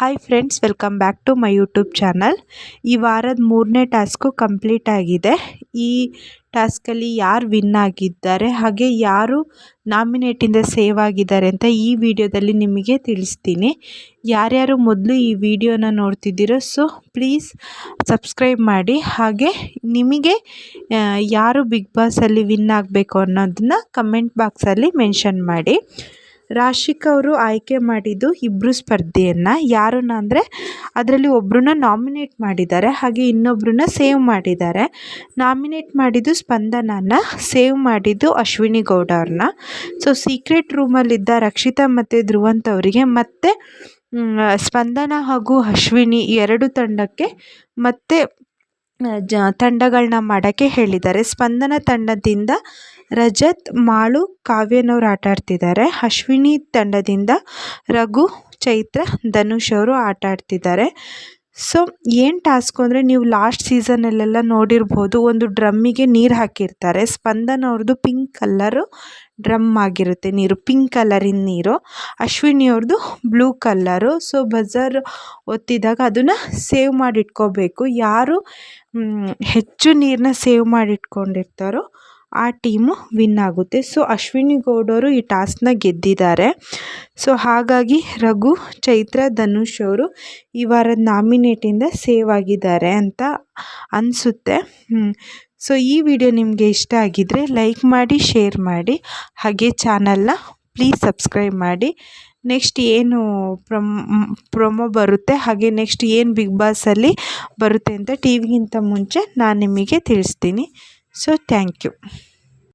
Hi friends welcome back to my YouTube channel ಈ ವಾರದ ಮೂರನೇ ಟಾಸ್ಕು ಕಂಪ್ಲೀಟ್ ಆಗಿದೆ. ಈ ಟಾಸ್ಕಲ್ಲಿ ಯಾರು ವಿನ್ ಆಗಿದ್ದಾರೆ, ಹಾಗೆ ಯಾರು ನಾಮಿನೇಟಿಂದ ಸೇವ್ ಆಗಿದ್ದಾರೆ ಅಂತ ಈ ವಿಡಿಯೋದಲ್ಲಿ ನಿಮಗೆ ತಿಳಿಸ್ತೀನಿ. ಯಾರ್ಯಾರು ಮೊದಲು ಈ ವಿಡಿಯೋನ ನೋಡ್ತಿದ್ದೀರೋ ಸೊ ಪ್ಲೀಸ್ ಸಬ್ಸ್ಕ್ರೈಬ್ ಮಾಡಿ. ಹಾಗೆ ನಿಮಗೆ ಯಾರು ಬಿಗ್ ಬಾಸಲ್ಲಿ ವಿನ್ ಆಗಬೇಕು ಅನ್ನೋದನ್ನ ಕಮೆಂಟ್ ಬಾಕ್ಸಲ್ಲಿ ಮೆನ್ಷನ್ ಮಾಡಿ. ರಾಶಿಕ್ ಅವರು ಆಯ್ಕೆ ಮಾಡಿದ್ದು ಇಬ್ಬರು ಸ್ಪರ್ಧೆಯನ್ನು. ಯಾರನ್ನ ಅಂದರೆ ಅದರಲ್ಲಿ ಒಬ್ಬರನ್ನ ನಾಮಿನೇಟ್ ಮಾಡಿದ್ದಾರೆ, ಹಾಗೆ ಇನ್ನೊಬ್ಬರನ್ನ ಸೇವ್ ಮಾಡಿದ್ದಾರೆ. ನಾಮಿನೇಟ್ ಮಾಡಿದ್ದು ಸ್ಪಂದನನ ಸೇವ್ ಮಾಡಿದ್ದು ಅಶ್ವಿನಿ ಗೌಡ ಅವ್ರನ್ನ. ಸೊ ಸೀಕ್ರೆಟ್ ರೂಮಲ್ಲಿದ್ದ ರಕ್ಷಿತಾ ಮತ್ತು ಧ್ರುವಂತ ಅವರಿಗೆ ಮತ್ತು ಸ್ಪಂದನ ಹಾಗೂ ಅಶ್ವಿನಿ ಎರಡು ತಂಡಕ್ಕೆ ಮತ್ತು ಜ ತಂಡಗಳನ್ನ ಮಾಡೋಕ್ಕೆ ಹೇಳಿದ್ದಾರೆ. ಸ್ಪಂದನ ತಂಡದಿಂದ ರಜತ್ ಮಾಳು ಕಾವ್ಯನವ್ರು ಆಟ ಆಡ್ತಿದ್ದಾರೆ. ಅಶ್ವಿನಿ ತಂಡದಿಂದ ರಘು ಚೈತ್ರ ಧನುಷ್ ಅವರು ಆಟ ಆಡ್ತಿದ್ದಾರೆ. ಸೊ ಏನು ಟಾಸ್ಕು ಅಂದರೆ ನೀವು ಲಾಸ್ಟ್ ಸೀಸನಲ್ಲೆಲ್ಲ ನೋಡಿರ್ಬೋದು, ಒಂದು ಡ್ರಮ್ಮಿಗೆ ನೀರು ಹಾಕಿರ್ತಾರೆ. ಸ್ಪಂದನ ಅವ್ರದ್ದು ಪಿಂಕ್ ಕಲ್ಲರು ಡ್ರಮ್ ಆಗಿರುತ್ತೆ ನೀರು ಪಿಂಕ್ ಕಲರಿನ ನೀರು. ಅಶ್ವಿನಿ ಅವ್ರದ್ದು ಬ್ಲೂ ಕಲ್ಲರು ಸೊ ಬಜಾರ್ ಒತ್ತಿದಾಗ ಅದನ್ನು ಸೇವ್ ಮಾಡಿಟ್ಕೋಬೇಕು. ಯಾರು ಹೆಚ್ಚು ನೀರನ್ನ ಸೇವ್ ಮಾಡಿ ಇಟ್ಕೊಂಡಿರ್ತಾರೋ ಆ ಟೀಮು ವಿನ್ ಆಗುತ್ತೆ. ಸೊ ಅಶ್ವಿನಿ ಗೌಡವರು ಈ ಟಾಸ್ಕ್ನ ಗೆದ್ದಿದ್ದಾರೆ. ಸೊ ಹಾಗಾಗಿ ರಘು, ಚೈತ್ರ, ಧನುಷ್ ಅವರು ಈ ವಾರದ ನಾಮಿನೇಟಿಂದ ಸೇವ್ ಆಗಿದ್ದಾರೆ ಅಂತ ಅನಿಸುತ್ತೆ. ಸೊ ಈ ವಿಡಿಯೋ ನಿಮಗೆ ಇಷ್ಟ ಆಗಿದ್ದರೆ ಲೈಕ್ ಮಾಡಿ ಶೇರ್ ಮಾಡಿ. ಹಾಗೆ ಚಾನಲ್ನ ಪ್ಲೀಸ್ ಸಬ್ಸ್ಕ್ರೈಬ್ ಮಾಡಿ. ನೆಕ್ಸ್ಟ್ ಏನು ಪ್ರಮ್ ಪ್ರೊಮೋ ಬರುತ್ತೆ, ಹಾಗೆ ನೆಕ್ಸ್ಟ್ ಏನು ಬಿಗ್ ಬಾಸಲ್ಲಿ ಬರುತ್ತೆ ಅಂತ ಟಿ ವಿಗಿಂತ ಮುಂಚೆ ನಾನು ನಿಮಗೆ ತಿಳಿಸ್ತೀನಿ. So, thank you.